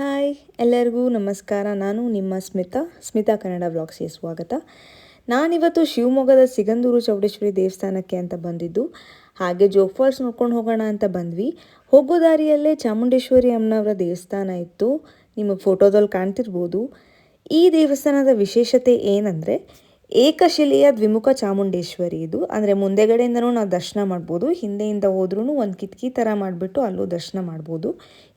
Hi ಎಲ್ಲರಿಗೂ ನಮಸ್ಕಾರ. ನಾನು ನಿಮ್ಮ ಸ್ಮಿತಾ ಸ್ಮಿತಾ ಕನ್ನಡ ಬ್ಲಾಗ್ಸ್ಗೆ ಸ್ವಾಗತ. ನಾನಿವತ್ತು ಶಿವಮೊಗ್ಗದ ಸಿಗಂದೂರು ಚೌಡೇಶ್ವರಿ ದೇವಸ್ಥಾನಕ್ಕೆ ಅಂತ ಬಂದಿದ್ದು, ಹಾಗೆ ಜೋಗ್ ಫಾಲ್ಸ್ ನೋಡ್ಕೊಂಡು ಹೋಗೋಣ ಅಂತ ಬಂದ್ವಿ. ಹೋಗೋ ದಾರಿಯಲ್ಲೇ ಚಾಮುಂಡೇಶ್ವರಿ ಅಮ್ಮನವರ ದೇವಸ್ಥಾನ ಇತ್ತು. ನಿಮ್ಮ ಫೋಟೋದಲ್ಲಿ ಕಾಣ್ತಿರ್ಬೋದು. ಈ ದೇವಸ್ಥಾನದ ವಿಶೇಷತೆ ಏನಂದರೆ ಏಕಶಿಲೆಯ ದ್ವಿಮುಖ ಚಾಮುಂಡೇಶ್ವರಿ ಇದು. ಅಂದರೆ ಮುಂದೆಗಡೆಯಿಂದನೂ ನಾವು ದರ್ಶನ ಮಾಡ್ಬೋದು, ಹಿಂದೆಯಿಂದ ಹೋದ್ರೂ ಒಂದು ಕಿಟಕಿ ಥರ ಮಾಡಿಬಿಟ್ಟು ಅಲ್ಲೂ ದರ್ಶನ ಮಾಡ್ಬೋದು.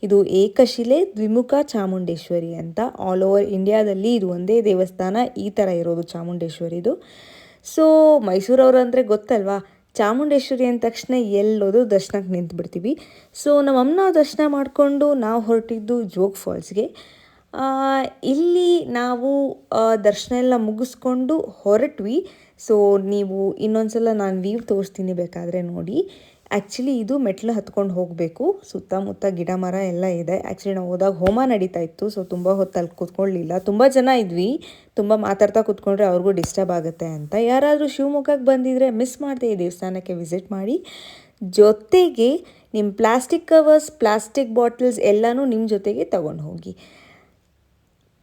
ಇದು ಏಕಶಿಲೆ ದ್ವಿಮುಖ ಚಾಮುಂಡೇಶ್ವರಿ ಅಂತ ಆಲ್ ಓವರ್ ಇಂಡಿಯಾದಲ್ಲಿ ಇದು ಒಂದೇ ದೇವಸ್ಥಾನ ಈ ಥರ ಇರೋದು ಚಾಮುಂಡೇಶ್ವರಿದು ಸೊ ಮೈಸೂರವರು ಅಂದರೆ ಗೊತ್ತಲ್ವಾ? ಚಾಮುಂಡೇಶ್ವರಿ ಅಂದ ತಕ್ಷಣ ಎಲ್ಲೋದು ದರ್ಶನಕ್ಕೆ ನಿಂತು ಬಿಡ್ತೀವಿ ಸೊ ನಮ್ಮ ಅಮ್ಮನ ದರ್ಶನ ಮಾಡಿಕೊಂಡು ನಾವು ಹೊರಟಿದ್ದು ಜೋಗ್ ಫಾಲ್ಸ್ಗೆ. ಇಲ್ಲಿ ನಾವು ದರ್ಶನ ಎಲ್ಲ ಮುಗಿಸ್ಕೊಂಡು ಹೊರಟ್ವಿ. ಸೊ ನೀವು ಇನ್ನೊಂದ್ಸಲ ನಾನು ವ್ಯೂ ತೋರಿಸ್ತೀನಿ ಬೇಕಾದರೆ ನೋಡಿ. ಆ್ಯಕ್ಚುಲಿ ಇದು ಮೆಟ್ಲು ಹತ್ಕೊಂಡು ಹೋಗಬೇಕು. ಸುತ್ತಮುತ್ತ ಗಿಡ ಮರ ಎಲ್ಲ ಇದೆ. ಆ್ಯಕ್ಚುಲಿ ನಾವು ಹೋದಾಗ ಹೋಮ ನಡೀತಾ ಇತ್ತು. ಸೊ ತುಂಬ ಹೊತ್ತಲ್ಲಿ ಕೂತ್ಕೊಳ್ಳಿಲ್ಲ. ತುಂಬ ಜನ ಇದ್ವಿ. ತುಂಬ ಮಾತಾಡ್ತಾ ಕೂತ್ಕೊಂಡ್ರೆ ಅವ್ರಿಗೂ ಡಿಸ್ಟರ್ಬ್ ಆಗುತ್ತೆ ಅಂತ. ಯಾರಾದರೂ ಶಿವಮೊಗ್ಗಕ್ಕೆ ಬಂದಿದ್ರೆ ಮಿಸ್ ಮಾಡಿದೆ ಈ ದೇವಸ್ಥಾನಕ್ಕೆ ವಿಸಿಟ್ ಮಾಡಿ. ಜೊತೆಗೆ ನಿಮ್ಮ ಪ್ಲಾಸ್ಟಿಕ್ ಕವರ್ಸ್ ಪ್ಲಾಸ್ಟಿಕ್ ಬಾಟಲ್ಸ್ ಎಲ್ಲನೂ ನಿಮ್ಮ ಜೊತೆಗೆ ತಗೊಂಡು ಹೋಗಿ.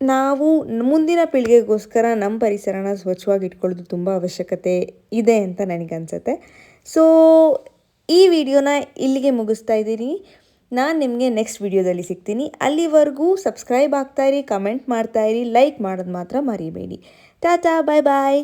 ನಾವು ಮುಂದಿನ ಪೀಳಿಗೆಗೋಸ್ಕರ ನಮ್ಮ ಪರಿಸರನ ಸ್ವಚ್ಛವಾಗಿ ಇಟ್ಕೊಳ್ಳೋದು ತುಂಬ ಅವಶ್ಯಕತೆ ಇದೆ ಅಂತ ನನಗನ್ಸುತ್ತೆ. ಸೊ ಈ ವಿಡಿಯೋನ ಇಲ್ಲಿಗೆ ಮುಗಿಸ್ತಾ ಇದ್ದೀನಿ. ನಾನು ನಿಮಗೆ ನೆಕ್ಸ್ಟ್ ವಿಡಿಯೋದಲ್ಲಿ ಸಿಗ್ತೀನಿ. ಅಲ್ಲಿವರೆಗೂ ಸಬ್ಸ್ಕ್ರೈಬ್ ಆಗ್ತಾಯಿರಿ ಕಮೆಂಟ್ ಮಾಡ್ತಾಯಿರಿ ಲೈಕ್ ಮಾಡೋದು ಮಾತ್ರ ಮರಿಬೇಡಿ. ಟಾಟಾ ಬಾಯ್ ಬಾಯ್